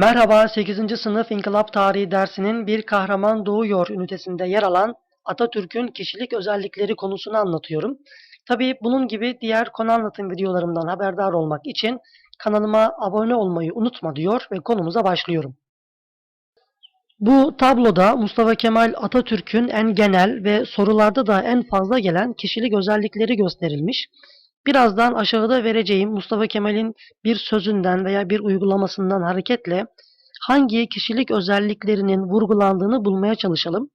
Merhaba 8. sınıf İnkılap Tarihi dersinin Bir Kahraman Doğuyor ünitesinde yer alan Atatürk'ün kişilik özellikleri konusunu anlatıyorum. Tabii bunun gibi diğer konu anlatım videolarımdan haberdar olmak için kanalıma abone olmayı unutma diyor ve konumuza başlıyorum. Bu tabloda Mustafa Kemal Atatürk'ün en genel ve sorularda da en fazla gelen kişilik özellikleri gösterilmiş. Birazdan aşağıda vereceğim Mustafa Kemal'in bir sözünden veya bir uygulamasından hareketle hangi kişilik özelliklerinin vurgulandığını bulmaya çalışalım.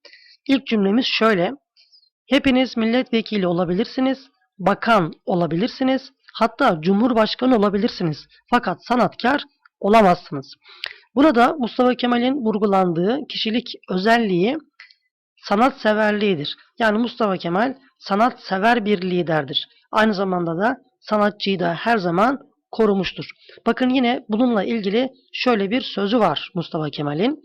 İlk cümlemiz şöyle. Hepiniz milletvekili olabilirsiniz, bakan olabilirsiniz, hatta cumhurbaşkanı olabilirsiniz. Fakat sanatkar olamazsınız. Burada Mustafa Kemal'in vurgulandığı kişilik özelliği sanatseverliğidir. Yani Mustafa Kemal sanatsever bir liderdir. Aynı zamanda da sanatçıyı da her zaman korumuştur. Bakın yine bununla ilgili şöyle bir sözü var Mustafa Kemal'in.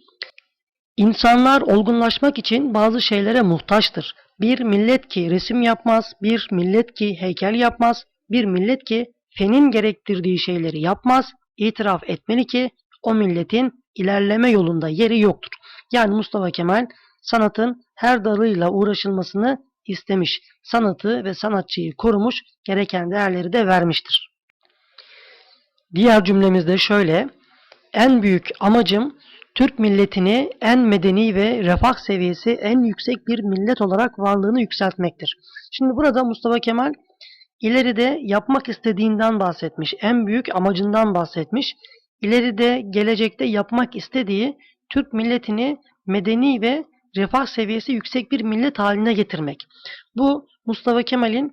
İnsanlar olgunlaşmak için bazı şeylere muhtaçtır. Bir millet ki resim yapmaz, bir millet ki heykel yapmaz, bir millet ki fenin gerektirdiği şeyleri yapmaz, itiraf etmeli ki o milletin ilerleme yolunda yeri yoktur. Yani Mustafa Kemal sanatın her dalıyla uğraşılmasını istemiş. Sanatı ve sanatçıyı korumuş, gereken değerleri de vermiştir. Diğer cümlemizde şöyle. En büyük amacım Türk milletini en medeni ve refah seviyesi en yüksek bir millet olarak varlığını yükseltmektir. Şimdi burada Mustafa Kemal ileride yapmak istediğinden bahsetmiş. En büyük amacından bahsetmiş. İleride gelecekte yapmak istediği Türk milletini medeni ve refah seviyesi yüksek bir millet haline getirmek. Bu Mustafa Kemal'in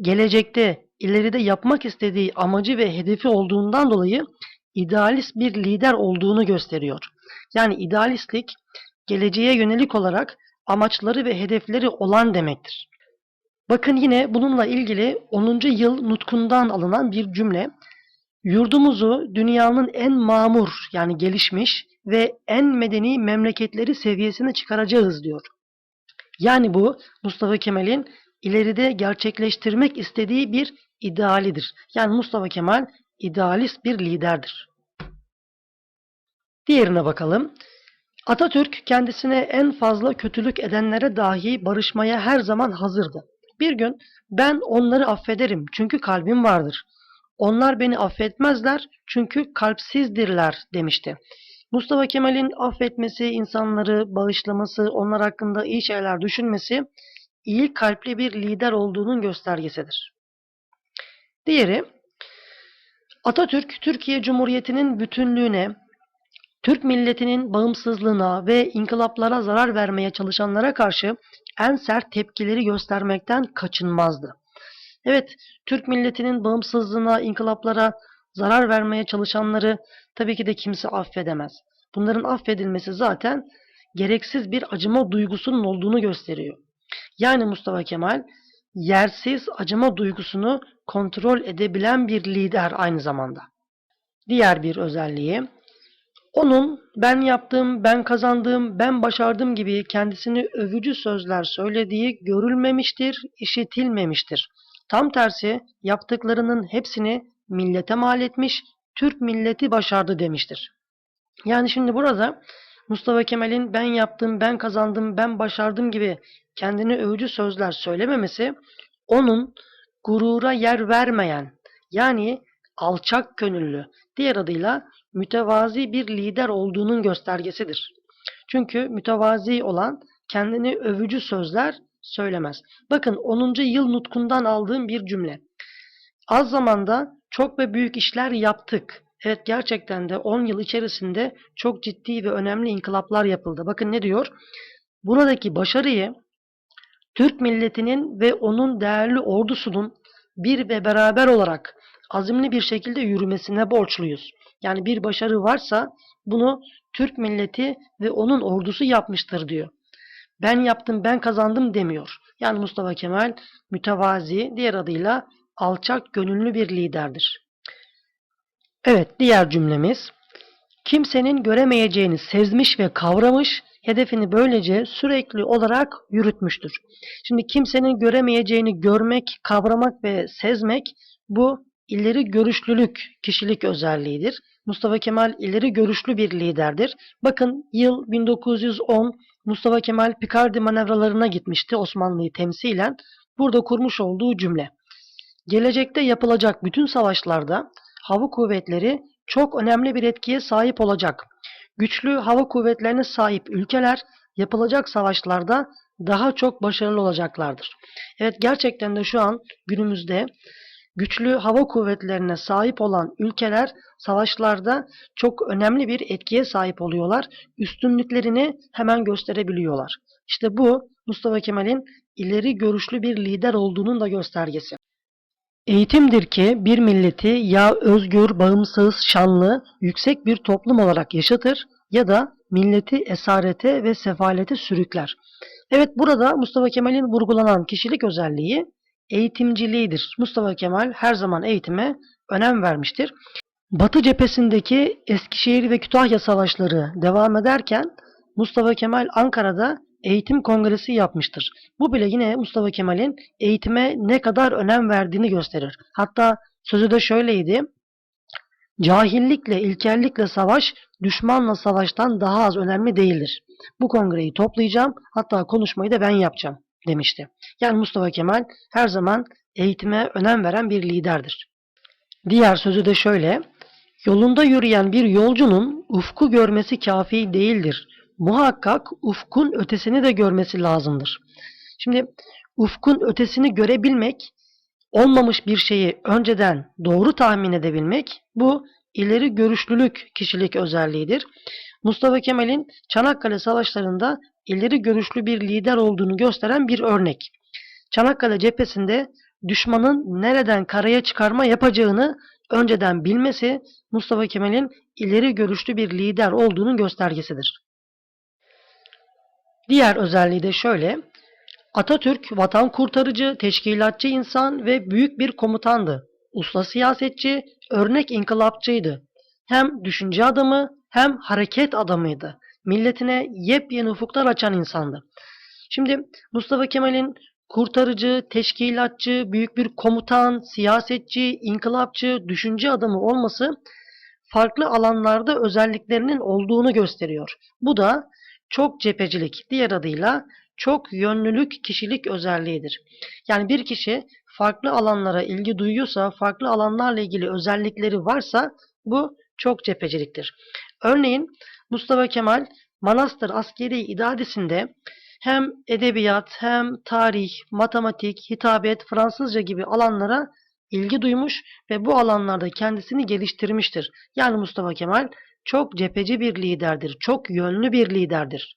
gelecekte ileride yapmak istediği amacı ve hedefi olduğundan dolayı idealist bir lider olduğunu gösteriyor. Yani idealistlik geleceğe yönelik olarak amaçları ve hedefleri olan demektir. Bakın yine bununla ilgili 10. yıl nutkundan alınan bir cümle. Yurdumuzu dünyanın en mamur yani gelişmiş ve en medeni memleketleri seviyesine çıkaracağız diyor. Yani bu Mustafa Kemal'in ileride gerçekleştirmek istediği bir idealidir. Yani Mustafa Kemal idealist bir liderdir. Diğerine bakalım. Atatürk kendisine en fazla kötülük edenlere dahi barışmaya her zaman hazırdı. Bir gün ben onları affederim çünkü kalbim vardır. Onlar beni affetmezler çünkü kalpsizdirler demişti. Mustafa Kemal'in affetmesi, insanları bağışlaması, onlar hakkında iyi şeyler düşünmesi iyi kalpli bir lider olduğunun göstergesidir. Diğeri Atatürk Türkiye Cumhuriyeti'nin bütünlüğüne, Türk milletinin bağımsızlığına ve inkılaplara zarar vermeye çalışanlara karşı en sert tepkileri göstermekten kaçınmazdı. Evet, Türk milletinin bağımsızlığına, inkılaplara zarar vermeye çalışanları tabii ki de kimse affedemez. Bunların affedilmesi zaten gereksiz bir acıma duygusunun olduğunu gösteriyor. Yani Mustafa Kemal yersiz acıma duygusunu kontrol edebilen bir lider aynı zamanda. Diğer bir özelliği onun ben yaptım, ben kazandım, ben başardım gibi kendisini övücü sözler söylediği görülmemiştir, işitilmemiştir. Tam tersi yaptıklarının hepsini millete mal etmiş, Türk milleti başardı demiştir. Yani şimdi burada Mustafa Kemal'in ben yaptım, ben kazandım, ben başardım gibi kendini övücü sözler söylememesi onun gurura yer vermeyen yani alçak gönüllü diğer adıyla mütevazi bir lider olduğunun göstergesidir. Çünkü mütevazi olan kendini övücü sözler söylemez. Bakın 10. yıl nutkundan aldığım bir cümle. Az zamanda çok ve büyük işler yaptık. Evet gerçekten de 10 yıl içerisinde çok ciddi ve önemli inkılaplar yapıldı. Bakın ne diyor? Buradaki başarıyı Türk milletinin ve onun değerli ordusunun bir ve beraber olarak azimli bir şekilde yürümesine borçluyuz. Yani bir başarı varsa bunu Türk milleti ve onun ordusu yapmıştır diyor. Ben yaptım, ben kazandım demiyor. Yani Mustafa Kemal mütevazi, diğer adıyla alçak gönüllü bir liderdir. Evet, diğer cümlemiz. Kimsenin göremeyeceğini sezmiş ve kavramış, hedefini böylece sürekli olarak yürütmüştür. Şimdi kimsenin göremeyeceğini görmek, kavramak ve sezmek bu ileri görüşlülük kişilik özelliğidir. Mustafa Kemal ileri görüşlü bir liderdir. Bakın yıl 1910 Mustafa Kemal Picardi manevralarına gitmişti Osmanlı'yı temsilen. Burada kurmuş olduğu cümle. Gelecekte yapılacak bütün savaşlarda hava kuvvetleri çok önemli bir etkiye sahip olacak. Güçlü hava kuvvetlerine sahip ülkeler yapılacak savaşlarda daha çok başarılı olacaklardır. Evet gerçekten de şu an günümüzde güçlü hava kuvvetlerine sahip olan ülkeler savaşlarda çok önemli bir etkiye sahip oluyorlar. Üstünlüklerini hemen gösterebiliyorlar. İşte bu Mustafa Kemal'in ileri görüşlü bir lider olduğunun da göstergesi. Eğitimdir ki bir milleti ya özgür, bağımsız, şanlı, yüksek bir toplum olarak yaşatır ya da milleti esarete ve sefalete sürükler. Evet burada Mustafa Kemal'in vurgulanan kişilik özelliği eğitimciliğidir. Mustafa Kemal her zaman eğitime önem vermiştir. Batı cephesindeki Eskişehir ve Kütahya savaşları devam ederken Mustafa Kemal Ankara'da eğitim kongresi yapmıştır. Bu bile yine Mustafa Kemal'in eğitime ne kadar önem verdiğini gösterir. Hatta sözü de şöyleydi. Cahillikle, ilkellikle savaş, düşmanla savaştan daha az önemli değildir. Bu kongreyi toplayacağım, hatta konuşmayı da ben yapacağım demişti. Yani Mustafa Kemal her zaman eğitime önem veren bir liderdir. Diğer sözü de şöyle. Yolunda yürüyen bir yolcunun ufku görmesi kafi değildir. Muhakkak ufkun ötesini de görmesi lazımdır. Şimdi ufkun ötesini görebilmek, olmamış bir şeyi önceden doğru tahmin edebilmek bu ileri görüşlülük kişilik özelliğidir. Mustafa Kemal'in Çanakkale savaşlarında ileri görüşlü bir lider olduğunu gösteren bir örnek. Çanakkale cephesinde düşmanın nereden karaya çıkarma yapacağını önceden bilmesi Mustafa Kemal'in ileri görüşlü bir lider olduğunun göstergesidir. Diğer özelliği de şöyle. Atatürk vatan kurtarıcı, teşkilatçı insan ve büyük bir komutandı. Usta siyasetçi, örnek inkılapçıydı. Hem düşünce adamı hem hareket adamıydı. Milletine yepyeni ufuklar açan insandı. Şimdi Mustafa Kemal'in kurtarıcı, teşkilatçı, büyük bir komutan, siyasetçi, inkılapçı, düşünce adamı olması farklı alanlarda özelliklerinin olduğunu gösteriyor. Bu da çok cephecilik, diğer adıyla çok yönlülük kişilik özelliğidir. Yani bir kişi farklı alanlara ilgi duyuyorsa, farklı alanlarla ilgili özellikleri varsa bu çok cepheciliktir. Örneğin Mustafa Kemal Manastır Askeri İdadesi'nde hem edebiyat hem tarih, matematik, hitabet, Fransızca gibi alanlara ilgi duymuş ve bu alanlarda kendisini geliştirmiştir. Yani Mustafa Kemal çok cepheci bir liderdir, çok yönlü bir liderdir.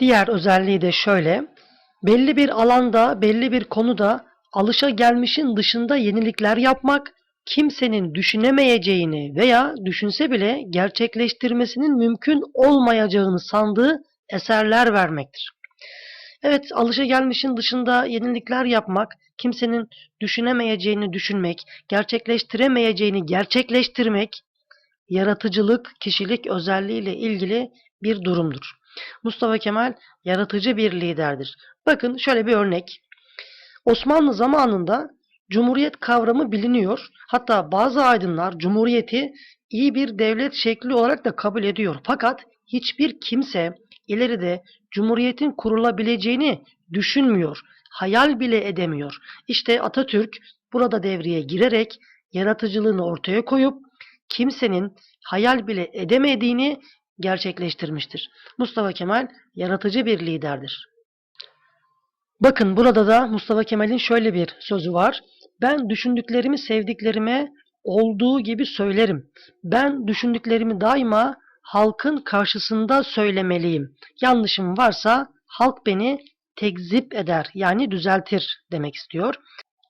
Diğer özelliği de şöyle, belli bir alanda, belli bir konuda alışa gelmişin dışında yenilikler yapmak, kimsenin düşünemeyeceğini veya düşünse bile gerçekleştirmesinin mümkün olmayacağını sandığı eserler vermektir. Evet, alışagelmişin dışında yenilikler yapmak, kimsenin düşünemeyeceğini düşünmek, gerçekleştiremeyeceğini gerçekleştirmek, yaratıcılık, kişilik özelliğiyle ilgili bir durumdur. Mustafa Kemal yaratıcı bir liderdir. Bakın şöyle bir örnek. Osmanlı zamanında Cumhuriyet kavramı biliniyor. Hatta bazı aydınlar Cumhuriyeti iyi bir devlet şekli olarak da kabul ediyor. Fakat hiçbir kimse ileride Cumhuriyetin kurulabileceğini düşünmüyor. Hayal bile edemiyor. İşte Atatürk burada devreye girerek yaratıcılığını ortaya koyup kimsenin hayal bile edemediğini gerçekleştirmiştir. Mustafa Kemal yaratıcı bir liderdir. Bakın burada da Mustafa Kemal'in şöyle bir sözü var. Ben düşündüklerimi sevdiklerime olduğu gibi söylerim. Ben düşündüklerimi daima halkın karşısında söylemeliyim. Yanlışım varsa halk beni tekzip eder yani düzeltir demek istiyor.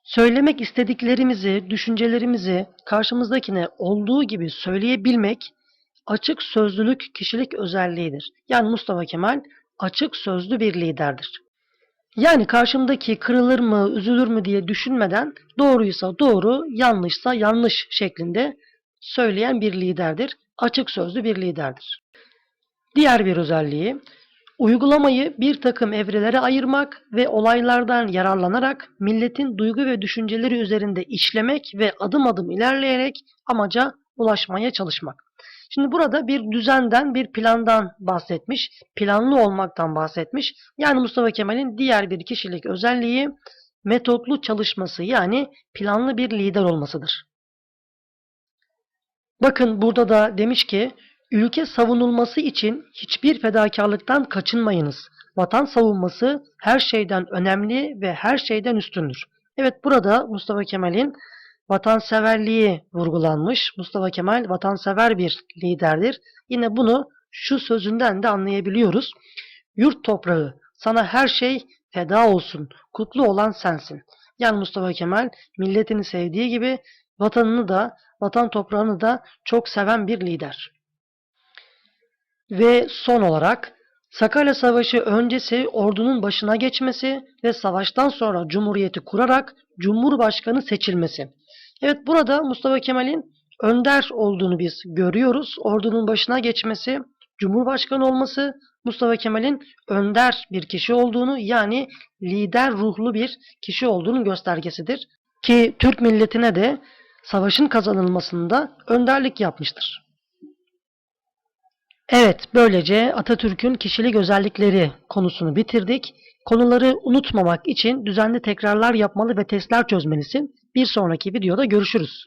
Söylemek istediklerimizi, düşüncelerimizi karşımızdakine olduğu gibi söyleyebilmek açık sözlülük kişilik özelliğidir. Yani Mustafa Kemal açık sözlü bir liderdir. Yani karşımdaki kırılır mı, üzülür mü diye düşünmeden doğruysa doğru, yanlışsa yanlış şeklinde söyleyen bir liderdir. Açık sözlü bir liderdir. Diğer bir özelliği Uygulamayı bir takım evrelere ayırmak ve olaylardan yararlanarak milletin duygu ve düşünceleri üzerinde işlemek ve adım adım ilerleyerek amaca ulaşmaya çalışmak. Şimdi burada bir düzenden, bir plandan bahsetmiş, planlı olmaktan bahsetmiş. Yani Mustafa Kemal'in diğer bir kişilik özelliği metotlu çalışması yani planlı bir lider olmasıdır. Bakın burada da demiş ki ülke savunulması için hiçbir fedakarlıktan kaçınmayınız. Vatan savunması her şeyden önemli ve her şeyden üstündür. Evet burada Mustafa Kemal'in vatanseverliği vurgulanmış. Mustafa Kemal vatansever bir liderdir. Yine bunu şu sözünden de anlayabiliyoruz. Yurt toprağı sana her şey feda olsun. Kutlu olan sensin. Yani Mustafa Kemal milletini sevdiği gibi vatanını da vatan toprağını da çok seven bir lider. Ve son olarak Sakarya Savaşı öncesi ordunun başına geçmesi ve savaştan sonra cumhuriyeti kurarak cumhurbaşkanı seçilmesi. Evet burada Mustafa Kemal'in önder olduğunu biz görüyoruz. Ordunun başına geçmesi, cumhurbaşkanı olması Mustafa Kemal'in önder bir kişi olduğunu yani lider ruhlu bir kişi olduğunun göstergesidir. Ki Türk milletine de savaşın kazanılmasında önderlik yapmıştır. Evet, böylece Atatürk'ün kişilik özellikleri konusunu bitirdik. Konuları unutmamak için düzenli tekrarlar yapmalı ve testler çözmelisin. Bir sonraki videoda görüşürüz.